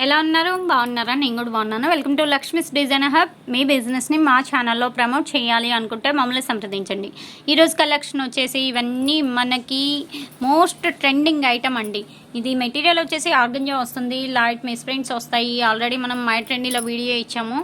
ఎలా ఉన్నారు? బాగున్నారా? నేను కూడా బాగున్నాను. Welcome to Lakshmi's design hub మీ బిజినెస్ని మా ఛానల్లో ప్రమోట్ చేయాలి అనుకుంటే మమ్మల్ని సంప్రదించండి. ఈరోజు కలెక్షన్ వచ్చేసి ఇవన్నీ మనకి మోస్ట్ ట్రెండింగ్ ఐటమ్ అండి. ఇది మెటీరియల్ వచ్చేసి ఆర్గంజా వస్తుంది లైట్ మిస్ప్రింట్స్ వస్తాయి. ఆల్రెడీ మనం మై ట్రెండీలో వీడియో ఇచ్చాము.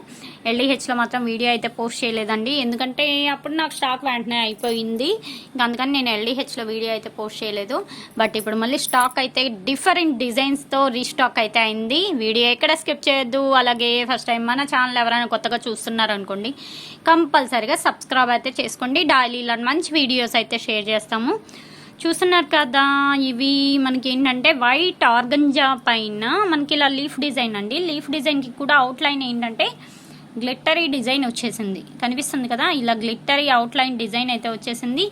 ఎల్డీహెచ్లో మాత్రం వీడియో అయితే పోస్ట్ చేయలేదండి. ఎందుకంటే అప్పుడు నాకు స్టాక్ వెంటనే అయిపోయింది. ఇంకా అందుకని నేను ఎల్డీహెచ్లో వీడియో అయితే పోస్ట్ చేయలేదు. బట్ ఇప్పుడు మళ్ళీ స్టాక్ అయితే డిఫరెంట్ డిజైన్స్తో రీస్టాక్ అయితే అయింది. వీడియో ఎక్కడ స్కిప్ చేయొద్దు. అలాగే ఫస్ట్ టైం మన ఛానల్ ఎవరైనా కొత్తగా చూస్తున్నారు అనుకోండి కంపల్సరీగా సబ్స్క్రైబ్ అయితే చేసుకోండి. డైలీ మంచి వీడియోస్ అయితే షేర్ చేస్తాము. చూస్తున్నారు కదా ఇవి మనకి ఏంటంటే వైట్ ఆర్గంజా పైన మనకి ఇలా లీఫ్ డిజైన్ అండి లీఫ్ డిజైన్కి కూడా అవుట్లైన్ ఏంటంటే గ్లిట్టరీ డిజైన్ వచ్చేసింది. కనిపిస్తుంది కదా? ఇలా గ్లిట్టరీ అవుట్లైన్ డిజైన్ అయితే వచ్చేసింది.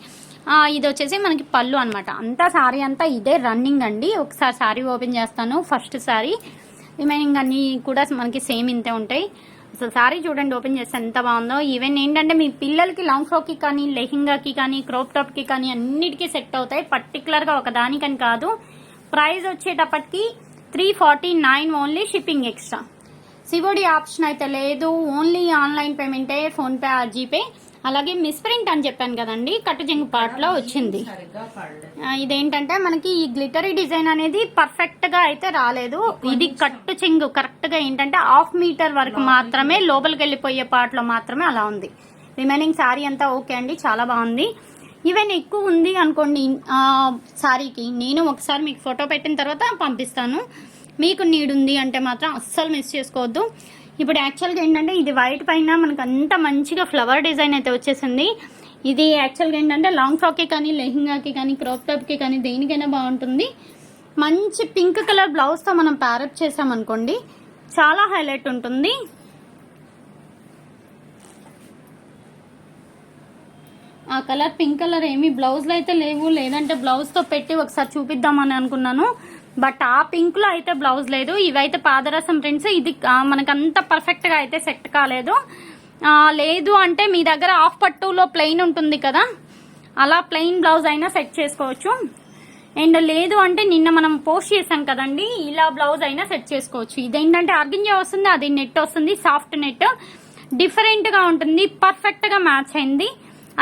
ఇది వచ్చేసి మనకి పళ్ళు అనమాట అంతా సారీ అంతా ఇదే రన్నింగ్ అండి. ఒకసారి సారీ ఓపెన్ చేస్తాను ఫస్ట్ సారీ రిమైనింగ్ అన్నీ కూడా మనకి సేమ్ ఇంతే ఉంటాయి. అసలు సారీ చూడండి ఓపెన్ చేస్తే ఎంత బాగుందో. ఈవెన్ ఏంటంటే మీ పిల్లలకి లాంగ్ ఫ్రాక్కి కానీ లెహింగాకి కానీ క్రోప్ టాప్కి కానీ అన్నిటికీ సెట్ అవుతాయి. పర్టికులర్గా ఒక దానికని కాదు. ప్రైస్ వచ్చేటప్పటికి three forty nine only shipping extra COD option అయితే లేదు. ఓన్లీ ఆన్లైన్ పేమెంటే ఫోన్పే జీపే అలాగే మిస్ప్రింట్ అని చెప్పాను కదండి కట్టుజింగు పార్ట్లో వచ్చింది. ఇదేంటంటే మనకి ఈ గ్లిటరీ డిజైన్ అనేది పర్ఫెక్ట్గా అయితే రాలేదు. ఇది కట్టు చెంగు కరెక్ట్గా ఏంటంటే హాఫ్ మీటర్ వరకు మాత్రమే లోపలికి వెళ్ళిపోయే పార్ట్లో మాత్రమే అలా ఉంది. రిమైనింగ్ సారీ అంతా ఓకే అండి చాలా బాగుంది. ఈవెన్ ఎక్కువ ఉంది అనుకోండి ఆ, సారీకి. నేను ఒకసారి మీకు ఫోటో పెట్టిన తర్వాత పంపిస్తాను. మీకు నీడ్ ఉంది అంటే మాత్రం అస్సలు మిస్ చేసుకోవద్దు. ఇప్పుడు యాక్చువల్గా ఏంటంటే ఇది వైట్ పైన మనకు అంత మంచిగా ఫ్లవర్ డిజైన్ అయితే వచ్చేసింది. ఇది యాక్చువల్గా ఏంటంటే లాంగ్ ఫ్రాక్కి కానీ లెహింగాకి కానీ క్రాప్ టాప్కి కానీ దేనికైనా బాగుంటుంది. మంచి పింక్ కలర్ బ్లౌజ్తో మనం ప్యారప్ చేసామనుకోండి చాలా హైలైట్ ఉంటుంది. ఆ కలర్ పింక్ కలర్ ఏమి బ్లౌజ్లో అయితే లేవు. లేదంటే బ్లౌజ్తో పెట్టి ఒకసారి చూపిద్దామని అనుకున్నాను. బట్ ఆ పింక్లో అయితే బ్లౌజ్ లేదు. ఇవైతే పాదరసం ప్రింట్స్ ఇది మనకంత పర్ఫెక్ట్గా పర్ఫెక్ట్గా అయితే సెట్ కాలేదు. లేదు అంటే మీ దగ్గర హాఫ్ పట్టులో ప్లెయిన్ ఉంటుంది కదా? అలా ప్లెయిన్ బ్లౌజ్ అయినా సెట్ చేసుకోవచ్చు. అండ్ లేదు అంటే నిన్న మనం పోస్ట్ చేసాం కదండి ఇలా బ్లౌజ్ అయినా సెట్ చేసుకోవచ్చు. ఇదేంటంటే అర్గింజా వస్తుంది అది నెట్ వస్తుంది సాఫ్ట్ నెట్. డిఫరెంట్గా ఉంటుంది పర్ఫెక్ట్గా మ్యాచ్ అయింది.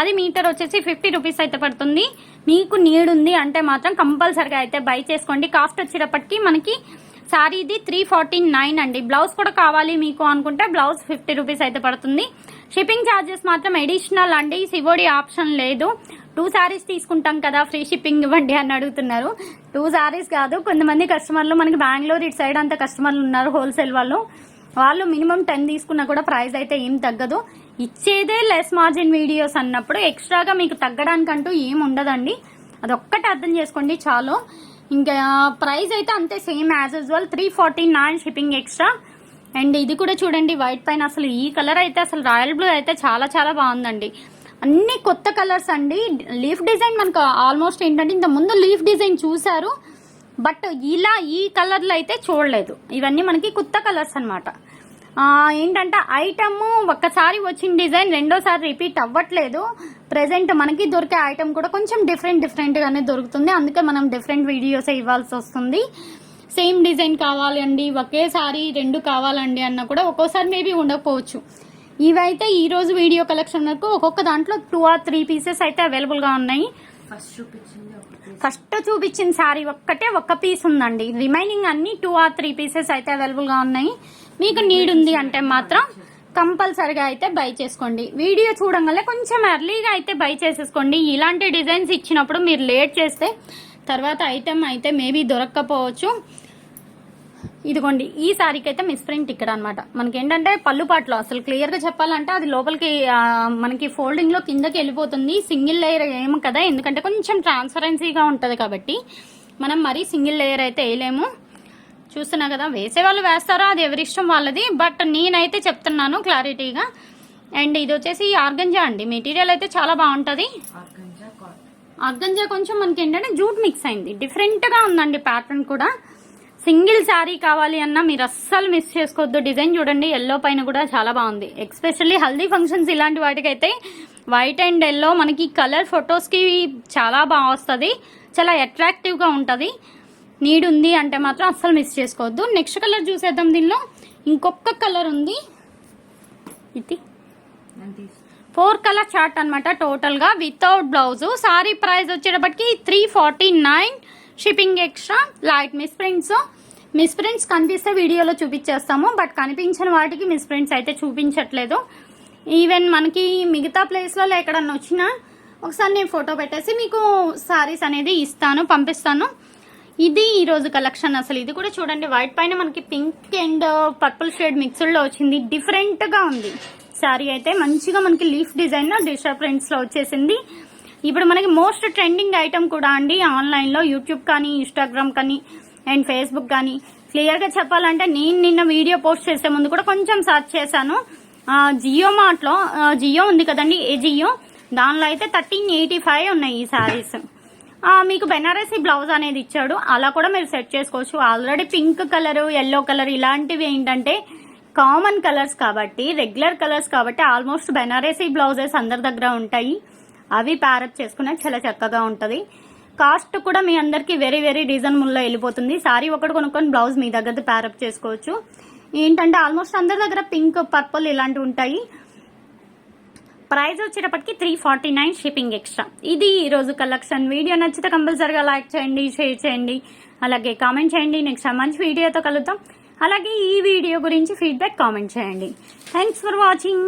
అది మీటర్ వచ్చేసి ఫిఫ్టీ రూపీస్ అయితే పడుతుంది. మీకు నీడ్ ఉంది అంటే మాత్రం కంపల్సరిగా అయితే బై చేసుకోండి. కాస్ట్ వచ్చేటప్పటికి మనకి శారీది త్రీ ఫార్టీ నైన్ అండి. బ్లౌజ్ కూడా కావాలి మీకు అనుకుంటే బ్లౌజ్ ఫిఫ్టీ రూపీస్ అయితే పడుతుంది. షిప్పింగ్ ఛార్జెస్ మాత్రం ఎడిషనల్ అండి. సివోడి ఆప్షన్ లేదు. టూ శారీస్ తీసుకుంటాం కదా ఫ్రీ షిప్పింగ్ ఇవ్వండి అని అడుగుతున్నారు. టూ శారీస్ కాదు కొంతమంది కస్టమర్లు మనకి బెంగళూరు ఇటు సైడ్ అంతా కస్టమర్లు ఉన్నారు హోల్సేల్ వాళ్ళు. వాళ్ళు మినిమం టెన్ తీసుకున్నా కూడా ప్రైస్ అయితే ఏం తగ్గదు. ఇచ్చేదే లెస్ మార్జిన్ వీడియోస్ అన్నప్పుడు ఎక్స్ట్రాగా మీకు తగ్గడానికంటూ ఏం ఉండదండి. అదొక్కటి అర్థం చేసుకోండి చాలు. ఇంకా ప్రైస్ అయితే అంతే same as usual three forty nine shipping extra. And ఇది కూడా చూడండి వైట్ పైన అసలు ఈ కలర్ అయితే అసలు రాయల్ బ్లూ అయితే చాలా చాలా బాగుందండి. అన్ని కొత్త కలర్స్ అండి. లీఫ్ డిజైన్ మనకు ఆల్మోస్ట్ ఏంటంటే ఇంత ముందు లీఫ్ డిజైన్ చూసారు బట్ ఇలా ఈ కలర్లో అయితే చూడలేదు. ఇవన్నీ మనకి కొత్త కలర్స్ అనమాట ఏంటంటే ఐటమ్ ఒక్కసారి వచ్చిన డిజైన్ రెండోసారి రిపీట్ అవ్వట్లేదు. ప్రెసెంట్ మనకి దొరికే ఐటమ్ కూడా కొంచెం డిఫరెంట్ డిఫరెంట్గానే దొరుకుతుంది. అందుకే మనం డిఫరెంట్ వీడియోస్ ఇవ్వాల్సి వస్తుంది. సేమ్ డిజైన్ కావాలండి ఒకేసారి రెండు కావాలండి అన్న కూడా ఒక్కోసారి మేబీ ఉండకపోవచ్చు. ఇవైతే ఈ రోజు వీడియో కలెక్షన్ వరకు ఒక్కొక్క దాంట్లో టూ ఆర్ త్రీ పీసెస్ అయితే అవైలబుల్గా ఉన్నాయి. ఫస్ట్ చూపించిన శారీ ఒక్కటే ఒక్క పీస్ ఉందండి. రిమైనింగ్ అన్ని టూ ఆర్ త్రీ పీసెస్ అయితే అవైలబుల్గా ఉన్నాయి. మీకు నీడ్ ఉంది అంటే మాత్రం కంపల్సరిగా అయితే బై చేసుకోండి. వీడియో చూడంగానే కొంచెం ఎర్లీగా అయితే బై చేసేసుకోండి. ఇలాంటి డిజైన్స్ ఇచ్చినప్పుడు మీరు లేట్ చేస్తే తర్వాత ఐటెం అయితే మేబీ దొరక్కపోవచ్చు. ఇదిగోండి ఈ సారీకి అయితే మిస్ప్రింట్ ఇక్కడ అనమాట మనకి ఏంటంటే పళ్ళుపాట్లో అసలు క్లియర్గా చెప్పాలంటే అది లోపలికి మనకి ఫోల్డింగ్లో కిందకి వెళ్ళిపోతుంది. సింగిల్ లేయర్ ఏము కదా ఎందుకంటే కొంచెం ట్రాన్స్పరెన్సీగా ఉంటుంది కాబట్టి మనం మరీ సింగిల్ లేయర్ అయితే వేయలేము. చూస్తున్నా కదా వేసే వాళ్ళు వేస్తారో? అది ఎవరి ఇష్టం వాళ్ళది. బట్ నేనైతే చెప్తున్నాను క్లారిటీగా. అండ్ ఇది వచ్చేసి ఆర్గంజా అండి. మెటీరియల్ అయితే చాలా బాగుంటది. ఆర్గంజా కొంచెం మనకి ఏంటంటే జూట్ మిక్స్ అయింది. డిఫరెంట్గా ఉందండి ప్యాటర్న్ కూడా. సింగిల్ శారీ కావాలి అన్నా మీరు అస్సలు మిస్ చేసుకోవద్దు. డిజైన్ చూడండి ఎల్లో పైన కూడా చాలా బాగుంది. ఎక్స్పెషల్లీ హల్దీ ఫంక్షన్స్ ఇలాంటి వాటికైతే వైట్ అండ్ ఎల్లో మనకి కలర్ ఫొటోస్కి చాలా బాగా వస్తుంది. చాలా అట్రాక్టివ్గా ఉంటుంది. నీడ్ ఉంది అంటే మాత్రం అస్సలు మిస్ చేసుకోవద్దు. నెక్స్ట్ కలర్ చూసేద్దాం దీనిలో. ఇంకొక కలర్ ఉంది. ఇది. ఫోర్ కలర్ చార్ట్ అనమాట టోటల్గా వితౌట్ బ్లౌజ్ సారీ ప్రైస్ వచ్చేటప్పటికి three forty nine shipping extra light misprints misprints కనిపిస్తే వీడియోలో చూపించేస్తాము. బట్ కనిపించిన వాటికి మిస్ ప్రింట్స్ అయితే చూపించట్లేదు. ఈవెన్ మనకి మిగతా ప్లేస్లలో ఎక్కడన్నా వచ్చినా ఒకసారి నేను ఫోటో పెట్టేసి మీకు సారీస్ అనేది ఇస్తాను పంపిస్తాను. ఇది ఈ రోజు కలెక్షన్ అసలు. ఇది కూడా చూడండి వైట్ పైన మనకి పింక్ అండ్ పర్పుల్ షేడ్ మిక్స్డ్లో వచ్చింది. డిఫరెంట్గా ఉంది. సారీ అయితే మంచిగా మనకి లీఫ్ డిజైన్ డిషా ప్రింట్స్లో వచ్చేసింది. ఇప్పుడు మనకి మోస్ట్ ట్రెండింగ్ ఐటమ్ కూడా అండి ఆన్లైన్లో యూట్యూబ్ కానీ ఇన్స్టాగ్రామ్ కానీ అండ్ ఫేస్బుక్ కానీ. క్లియర్గా చెప్పాలంటే నేను నిన్న వీడియో పోస్ట్ చేసే ముందు కూడా కొంచెం సర్చ్ చేశాను. జియో మార్ట్లో జియో ఉంది కదండి ఏ జియో దానిలో అయితే థర్టీన్ ఎయిటీ ఫైవ్ ఉన్నాయి ఈ సారీస్ మీకు బెనారసీ బ్లౌజ్ అనేది ఇచ్చాడు. అలా కూడా మీరు సెట్ చేసుకోవచ్చు. Already pink colour yellow colour ఇలాంటివి ఏంటంటే కామన్ కలర్స్ కాబట్టి రెగ్యులర్ కలర్స్ కాబట్టి ఆల్మోస్ట్ బెనారసీ బ్లౌజెస్ అందరి దగ్గర ఉంటాయి. అవి ప్యారప్ చేసుకునే చాలా చక్కగా ఉంటుంది. కాస్ట్ కూడా మీ అందరికీ వెరీ వెరీ రీజనబుల్లో వెళ్ళిపోతుంది. సారీ ఒకటి కొనుక్కొని బ్లౌజ్ మీ దగ్గర ప్యారప్ చేసుకోవచ్చు. ఏంటంటే ఆల్మోస్ట్ అందరి దగ్గర పింక్ పర్పుల్ ఇలాంటివి ఉంటాయి. ప్రైస్ వచ్చేటప్పటికి three forty nine shipping extra ఇది ఈరోజు కలెక్షన్ వీడియో నచ్చితే కంపల్సరిగా లైక్ చేయండి షేర్ చేయండి. అలాగే కామెంట్ చేయండి. నెక్స్ట్ మంచి వీడియోతో కలుద్దాం. అలాగే ఈ వీడియో గురించి ఫీడ్బ్యాక్ కామెంట్ చేయండి. Thanks for watching